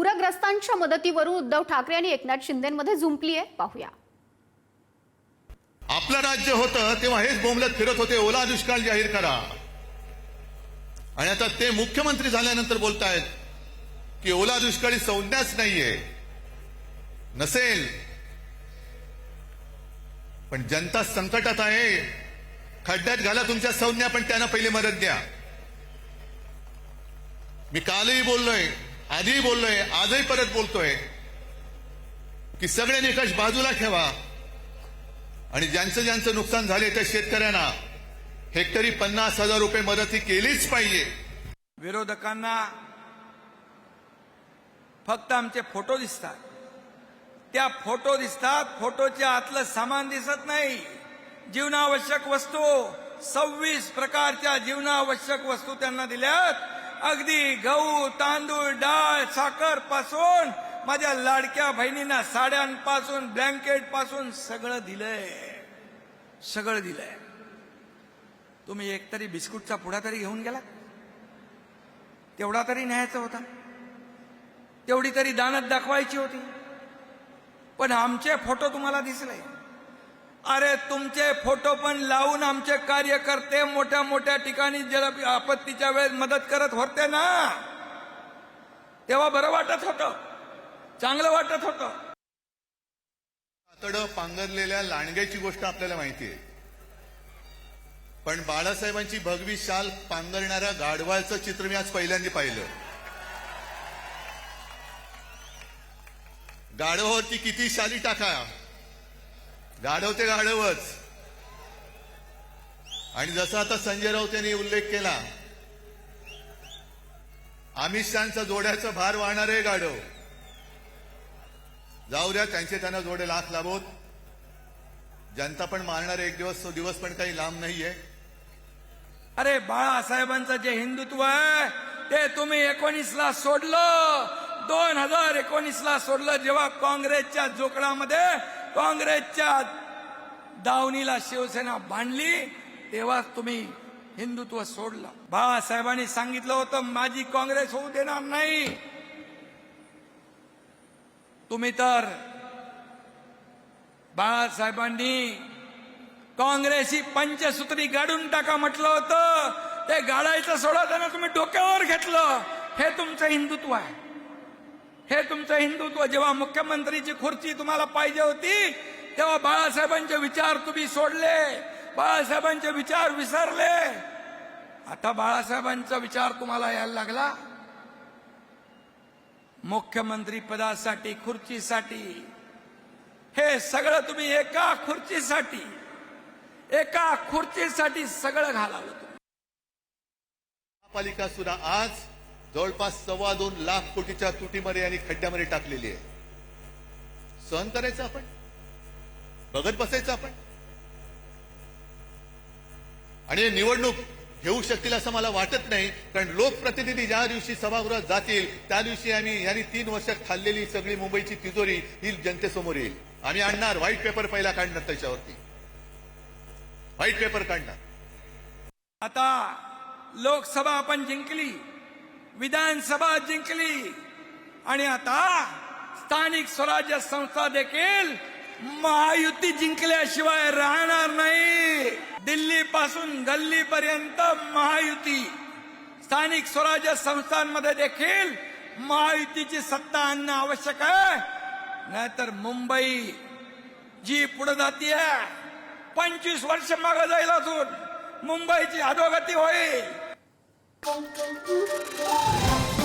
पूरग्रस्तांच्या मदतीवरून उद्धव ठाकरे आणि एकनाथ शिंदेमध्ये झुंपली आहे. पाहूया. आपलं राज्य होतं तेव्हा हेच बोंबलत फिरत होते. ओला दुष्काळ जाहीर करा. आणि आता ते मुख्यमंत्री झाल्यानंतर बोलतायत की ओला दुष्काळी संज्ञाच नाहीये. नसेल. पण जनता संकटात आहे. खड्ड्यात घाला तुमच्या संज्ञा पण त्यांना पहिले मदत द्या. मी कालही बोललोय आधीही बोललोय आजही परत बोलतोय की सगळे निकष बाजूला ठेवा. आणि ज्यांचं ज्यांचं नुकसान झाले त्या शेतकऱ्यांना हेक्टरी पन्नास हजार रुपये मदत ही केलीच पाहिजे. विरोधकांना फक्त आमचे फोटो दिसतात. त्या फोटो दिसतात फोटोच्या आतलं सामान दिसत नाही. जीवनावश्यक वस्तू सव्वीस प्रकारच्या जीवनावश्यक वस्तू त्यांना दिल्यात. अगदी गहू तांदूळ डाळ साखरपासून माझ्या लाडक्या बहिणींना साड्यांपासून ब्लँकेटपासून सगळं दिलंय. सगळं दिलंय. तुम्ही एकतरी बिस्कुटचा पुडा तरी घेऊन गेला तेवढा तरी न्यायचा होता. तेवढी तरी दानत दाखवायची होती. पण आमचे फोटो तुम्हाला दिसले. अरे तुमचे फोटो पण लावून आमचे कार्यकर्ते मोठ्या मोठ्या ठिकाणी जल आपत्तीच्या वेळेस मदत करत होते ना तेव्हा बरं वाटत होतं. चांगलं वाटत होतं. आतडं पांगरलेल्या लांडग्याची गोष्ट आपल्याला माहिती आहे. पण बाळासाहेबांची भगवी शाल पांगरणाऱ्या गाढवाचं चित्र मी आज पहिल्यांदा पाहिलं. गाढवावरती किती शाली टाका. गाढवते गाढवच. आणि जसं आता संजय राऊत यांनी उल्लेख केला अमित शहाचा जोड्याचा भार वाहणारे गाढव. जाऊ द्या त्यांचे त्यांना जोडे लाख लाभोत. जनता पण मारणार एक दिवस तो दिवस पण काही लांब नाहीये. अरे बाळासाहेबांचं जे हिंदुत्व आहे ते तुम्ही एकोणीसला सोडलं. दोन हजार एकोणीसला सोडलं जेव्हा काँग्रेसच्या जोकडामध्ये काँग्रेसच्या दावणीला शिवसेना बांधली तेव्हा तुम्ही हिंदुत्व सोडलं. बाळासाहेबांनी सांगितलं होतं माझी काँग्रेस होऊ देणार नाही. तुम्ही तर बाळासाहेबांनी काँग्रेस ही पंचसूत्री गाडून टाका म्हटलं होतं. ते गाडायचं सोडा त्यांना तुम्ही डोक्यावर घेतलं. हे तुमचं हिंदुत्व आहे. हे तुमचं हिंदुत्व जेव्हा मुख्यमंत्रीची खुर्ची तुम्हाला पाहिजे होती तेव्हा बाळासाहेबांचे विचार तुम्ही सोडले. बाळासाहेबांचे विचार विसरले. आता बाळासाहेबांचा विचार तुम्हाला यायला लागला? मुख्यमंत्री पदासाठी खुर्चीसाठी. हे सगळं तुम्ही एका खुर्चीसाठी एका खुर्चीसाठी सगळं घालावं तुम्ही. महापालिका सुद्धा आज जवळपास सव्वा दोन लाख कोटीच्या तुटीमध्ये आणि खड्ड्यामध्ये टाकलेली आहे. सहन करायचं आपण? बघत बसायचं आपण? आणि हे निवडणूक घेऊ शकतील असं मला वाटत नाही कारण लोकप्रतिनिधी ज्या दिवशी सभागृहात जातील त्या दिवशी आम्ही यांनी तीन वर्षात खाल्लेली सगळी मुंबईची तिजोरी ही जनतेसमोर येईल. आम्ही आणणार व्हाईट पेपर पहिला काढणार त्याच्यावरती. व्हाईट पेपर काढणार. आता लोकसभा आपण जिंकली. विधानसभा जिंकली. आणि आता स्थानिक स्वराज्य संस्था देखील महायुती जिंकल्याशिवाय राहणार नाही. दिल्ली पासून गल्ली पर्यंत महायुती. स्थानिक स्वराज्य संस्थांमध्ये देखील महायुतीची सत्ता आणणं आवश्यक आहे. नाहीतर मुंबई जी पुढे आहे पंचवीस वर्ष मागे जाईल अजून. मुंबईची अधोगती होईल. Thank you.